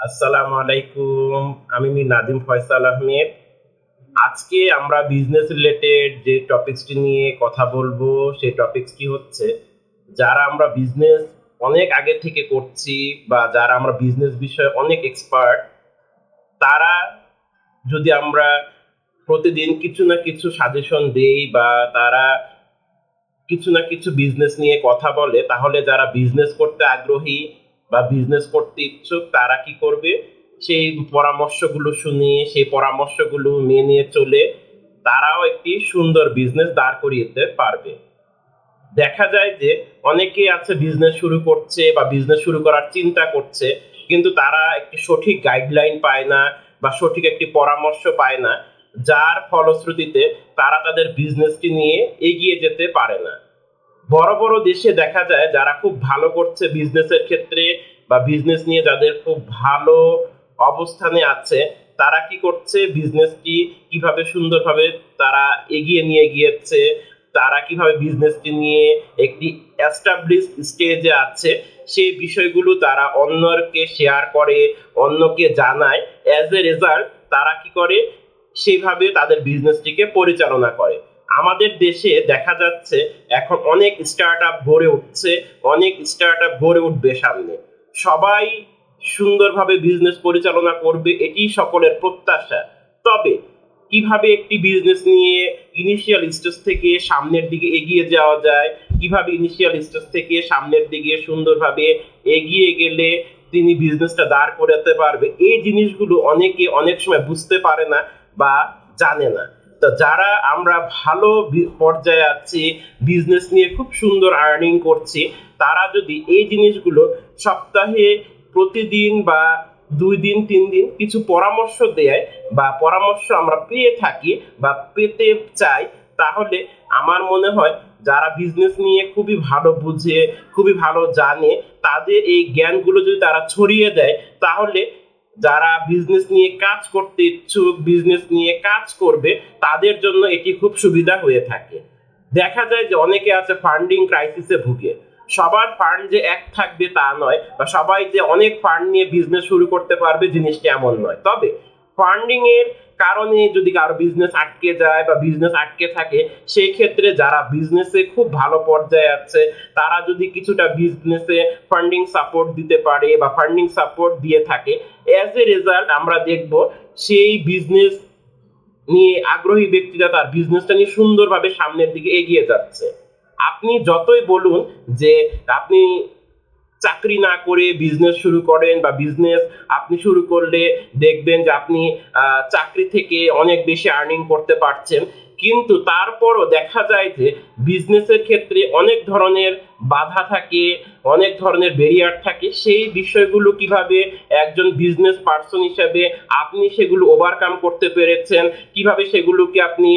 আসসালামু আলাইকুম, আমি নাদিম ফয়সাল আহমেদ। আজকে আমরা বিজনেস রিলেটেড যে টপিকসটি নিয়ে কথা বলব, সেই টপিকসটি হচ্ছে যারা আমরা বিজনেস অনেক আগে থেকে করছি বা যারা আমরা বিজনেস বিষয়ে অনেক এক্সপার্ট তারা যদি আমরা প্রতিদিন কিছু না কিছু সাজেশন দেই বা তারা কিছু না কিছু বিজনেস নিয়ে কথা বলে, তাহলে যারা বিজনেস করতে আগ্রহী বা বিজনেস করতে ইচ্ছুক, তারা কি করবে? সেই পরামর্শগুলো শুনে, সেই পরামর্শগুলো মেনে চলে তারাও একটি সুন্দর বিজনেস দাঁড় করিয়েতে পারবে। দেখা যায় যে অনেকে আছে বিজনেস শুরু করছে বা বিজনেস শুরু করার চিন্তা করছে, কিন্তু তারা একটি সঠিক গাইডলাইন পায় না বা সঠিক একটি পরামর্শ পায় না, যার ফলশ্রুতিতে তারা তাদের বিজনেসটি নিয়ে এগিয়ে যেতে পারে না। বড় বড় দেশে দেখা যায় যারা খুব ভালো করছে বিজনেসের ক্ষেত্রে বা বিজনেস নিয়ে যাদের খুব ভালো অবস্থানে আছে, তারা কি করছে? বিজনেসটি কীভাবে সুন্দরভাবে তারা এগিয়ে নিয়ে গিয়েছে? তারা কীভাবে বিজনেসটি নিয়ে একটি এস্টাবলিশ স্টেজে আছে? সেই বিষয়গুলো তারা অন্যকে শেয়ার করে, অন্যকে জানায়। অ্যাজ এ রেজাল্ট তারা কি করে? সেইভাবে তাদের বিজনেসটিকে পরিচালনা করে। আমাদের দেশে দেখা যাচ্ছে এখন অনেক স্টার্ট আপ গড়ে উঠছে, অনেক স্টার্ট আপ গড়ে উঠবে সামনে। সবাই সুন্দরভাবে বিজনেস পরিচালনা করবে, এটি সকলের প্রত্যাশা। তবে কীভাবে একটি বিজনেস নিয়ে ইনিশিয়াল স্টেজ থেকে সামনের দিকে এগিয়ে যাওয়া যায়, কীভাবে ইনিশিয়াল স্টেজ থেকে সামনের দিকে সুন্দরভাবে এগিয়ে গেলে তিনি বিজনেসটা দাঁড় করাতে পারবে, এই জিনিসগুলো অনেকে অনেক সময় বুঝতে পারে না বা জানে না। তো যারা আমরা ভালো পর্যায়ে আছি বিজনেস নিয়ে খুব সুন্দর আর্নিং করছি, তারা যদি এই জিনিসগুলো সপ্তাহে প্রতিদিন বা দুই দিন, তিন দিন কিছু পরামর্শ দেয় বা পরামর্শ আমরা পেয়ে থাকি বা পেতে চাই, তাহলে আমার মনে হয় যারা বিজনেস নিয়ে খুবই ভালো বুঝে, খুবই ভালো জানে, তাদের এই জ্ঞানগুলো যদি তারা ছড়িয়ে দেয়, তাহলে যারা বিজনেস নিয়ে কাজ করতে ইচ্ছুক বিজনেস নিয়ে কাজ করবে, তাদের জন্য এটি খুব সুবিধা হয়ে থাকে। দেখা যায় যে অনেকে আছে ফান্ডিং ক্রাইসিসে ভুগে। সবার ফান্ড যে এক থাকবে তা নয়, বা সবাই যে অনেক ফান্ড নিয়ে বিজনেস শুরু করতে পারবে জিনিসটা এমন নয়। তবে ফান্ডিং এর কারণে যদি কারও বিজনেস আটকে যায় বা বিজনেস আটকে থাকে সেই ক্ষেত্রে যারা বিজনেসে খুব ভালো পর্যায়ে আছে, তারা যদি কিছুটা বিজনেসে ফান্ডিং সাপোর্ট দিতে পারে বা ফান্ডিং সাপোর্ট দিয়ে থাকে অ্যাজ এ রেজাল্ট আমরা দেখব সেই বিজনেস নিয়ে আগ্রহী ব্যক্তিরা তার বিজনেসটা নিয়ে সুন্দরভাবে সামনের দিকে এগিয়ে যাচ্ছে। আপনি যতই বলুন যে আপনি চাকরি না করে বিজনেস শুরু করেন বা বিজনেস আপনি শুরু করলে দেখবেন যে আপনি চাকরি থেকে অনেক বেশি আর্নিং করতে পারছেন। কিন্তু তারপরও দেখা যায় যে বিজনেসের ক্ষেত্রে অনেক ধরনের বাধা থাকে অনেক ধরনের ব্যারিয়ার থাকে। সেই বিষয়গুলো কীভাবে একজন বিজনেস পার্সন হিসেবে আপনি সেগুলো ওভারকাম করতে পেরেছেন? কীভাবে সেগুলোকে আপনি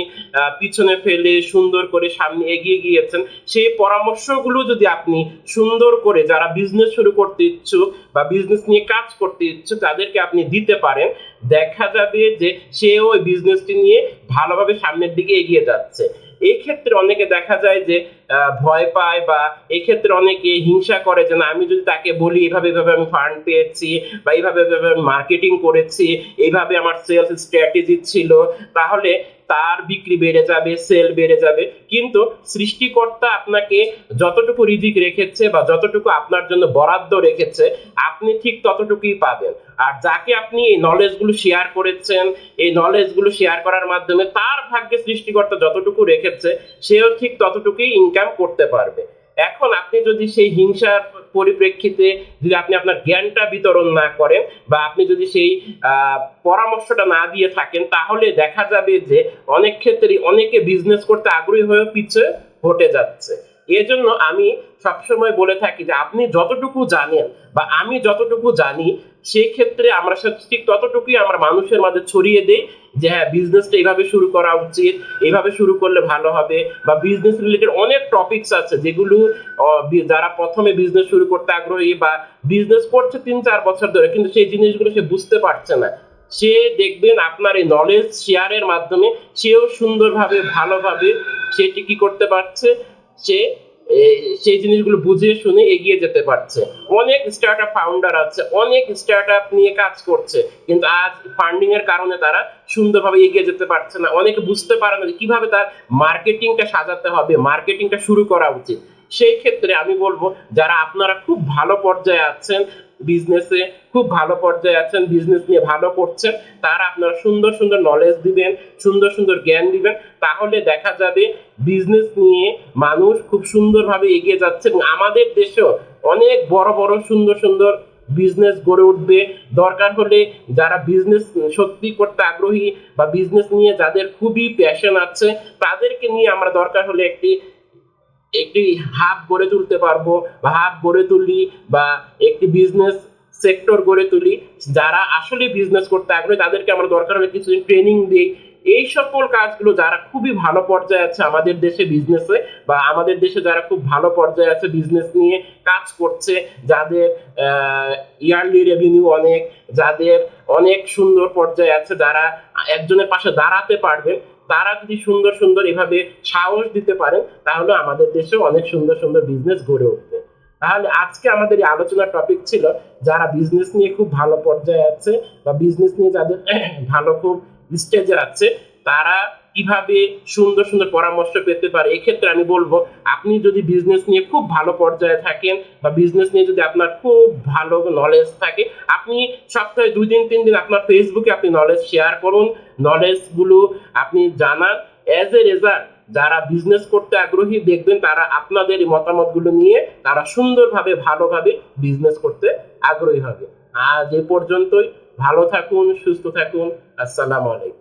পিছনে ফেলে সুন্দর করে সামনে এগিয়ে গিয়েছেন? সেই পরামর্শগুলো যদি আপনি সুন্দর করে যারা বিজনেস শুরু করতে ইচ্ছুক বা বিজনেস নিয়ে কাজ করতে ইচ্ছুক, তাদেরকে আপনি দিতে পারেন। দেখা যাবে যে সেও ওই বিজনেসটি নিয়ে ভালোভাবে সামনের দিকে এগিয়ে যাচ্ছে। এই ক্ষেত্রে অনেকে দেখা যায় যে ভয় পায় বা এক্ষেত্রে ক্ষেত্রে অনেকে হিংসা করে যে, না, আমি যদি তাকে বলি, এভাবে এভাবে আমি ফান্ড পেয়েছি বা এইভাবে এভাবে আমি মার্কেটিং করেছি এইভাবে আমার সেলস স্ট্র্যাটেজি ছিল। তাহলে তার বিক্রি বেড়ে যাবে সেল বেড়ে যাবে। কিন্তু সৃষ্টিকর্তা আপনাকে যতটুকু রিজিক রেখেছে বা যতটুকু আপনার জন্য বরাদ্দ রেখেছে, আপনি ঠিক ততটুকুই পাবেন। আর যাকে আপনি এই নলেজগুলো শেয়ার করেছেন, এই নলেজগুলো শেয়ার করার মাধ্যমে তার ভাগ্যে সৃষ্টিকর্তা যতটুকু রেখেছে, সেও ঠিক ততটুকুই ইনকাম করতে পারবে। এখন আপনি যদি সেই হিংসার পরিপ্রেক্ষিতে যদি আপনি আপনার জ্ঞানটা বিতরণ না করেন বা আপনি যদি সেই পরামর্শটা না দিয়ে থাকেন, তাহলে দেখা যাবে যে অনেক ক্ষেত্রে অনেকে বিজনেস করতে আগ্রহী হয়ে পিছিয়ে ঘটে যাচ্ছে। এজন্য আমি সবসময় বলে থাকি যে আপনি যতটুকু জানেন বা আমি যতটুকু জানি সেই ক্ষেত্রে আমরা ঠিক ততটুকুই আমরা মানুষের মাঝে ছড়িয়ে দেই যে হ্যাঁ বিজনেসটা এইভাবে শুরু করা উচিত এইভাবে শুরু করলে ভালো হবে বা বিজনেস রিলেটেড অনেক টপিকস আছে যেগুলো যারা প্রথমে বিজনেস শুরু করতে আগ্রহী বা বিজনেস করছে তিন, চার বছর ধরে কিন্তু সেই জিনিসগুলো সে বুঝতে পারছে না। সে দেখবেন আপনার এই নলেজ শেয়ারের মাধ্যমে সেও সুন্দরভাবে, ভালোভাবে সেটি কি করতে পারছে সে সেই জিনিসগুলো বুঝে শুনে এগিয়ে যেতে পারছে। অনেক স্টার্ট ফাউন্ডার আছে, অনেক স্টার্ট আপ নিয়ে কাজ করছে, কিন্তু আজ ফান্ডিং এর কারণে তারা সুন্দরভাবে এগিয়ে যেতে পারছে না। অনেকে বুঝতে পারে না কীভাবে তার মার্কেটিংটা সাজাতে হবে মার্কেটিংটা শুরু করা উচিত। সেই ক্ষেত্রে আমি বলব, যারা আপনারা খুব ভালো পর্যায়ে আছেন বিজনেসে খুব ভালো পর্যায়ে আছেন বিজনেস নিয়ে ভালো করছেন, তারা আপনারা সুন্দর সুন্দর নলেজ দিবেন, সুন্দর সুন্দর জ্ঞান দিবেন, তাহলে দেখা যাবে বিজনেস নিয়ে মানুষ খুব সুন্দরভাবে এগিয়ে যাচ্ছে এবং আমাদের দেশেও অনেক বড় বড় সুন্দর সুন্দর বিজনেস গড়ে উঠবে। দরকার হলে যারা বিজনেস সত্যি করতে আগ্রহী বা বিজনেস নিয়ে যাদের খুবই প্যাশন আছে, তাদেরকে নিয়ে আমরা দরকার হলে একটি একটি হাব গড়ে তুলতে পারব, বা হাব গড়ে তুলি, বা একটি বিজনেস সেক্টর গড়ে তুলি। যারা আসলে বিজনেস করতে আগ্রহী, তাদেরকে আমরা দরকার হলে কিছু ট্রেনিং দিই। এই সকল কাজগুলো যারা খুবই ভালো পর্যায়ে আছে আমাদের দেশে বিজনেসে বা আমাদের দেশে যারা খুব ভালো পর্যায়ে আছে বিজনেস নিয়ে কাজ করছে, যাদের ইয়ারলি রেভিনিউ অনেক, যাদের অনেক সুন্দর পর্যায়ে আছে, যারা একজনের পাশে দাঁড়াতে পারবে তারা যদি সুন্দর সুন্দর এভাবে সাহস দিতে পারে, তাহলে আমাদের দেশে অনেক সুন্দর সুন্দর বিজনেস গড়ে উঠবে। তাহলে আজকে আমাদের এই আলোচনার টপিক ছিল যারা বিজনেস নিয়ে খুব ভালো পর্যায়ে আছে বা বিজনেস নিয়ে যাদের ভালো খুব স্টেজে আছে, তারা কীভাবে সুন্দর সুন্দর পরামর্শ পেতে পারে, এক্ষেত্রে আমি বলব, আপনি যদি বিজনেস নিয়ে খুব ভালো পর্যায়ে থাকেন বা বিজনেস নিয়ে যদি আপনার খুব ভালো নলেজ থাকে, আপনি সপ্তাহে দুই দিন, তিন দিন আপনার ফেসবুকে আপনি নলেজ শেয়ার করুন। নলেজগুলো আপনি জানান। অ্যাজ এ রেজাল্ট যারা বিজনেস করতে আগ্রহী, দেখবেন তারা আপনাদের মতামতগুলো নিয়ে তারা সুন্দরভাবে, ভালোভাবে বিজনেস করতে আগ্রহী হবে। আজ এ পর্যন্তই। ভালো থাকুন, সুস্থ থাকুন। আসসালামু আলাইকুম।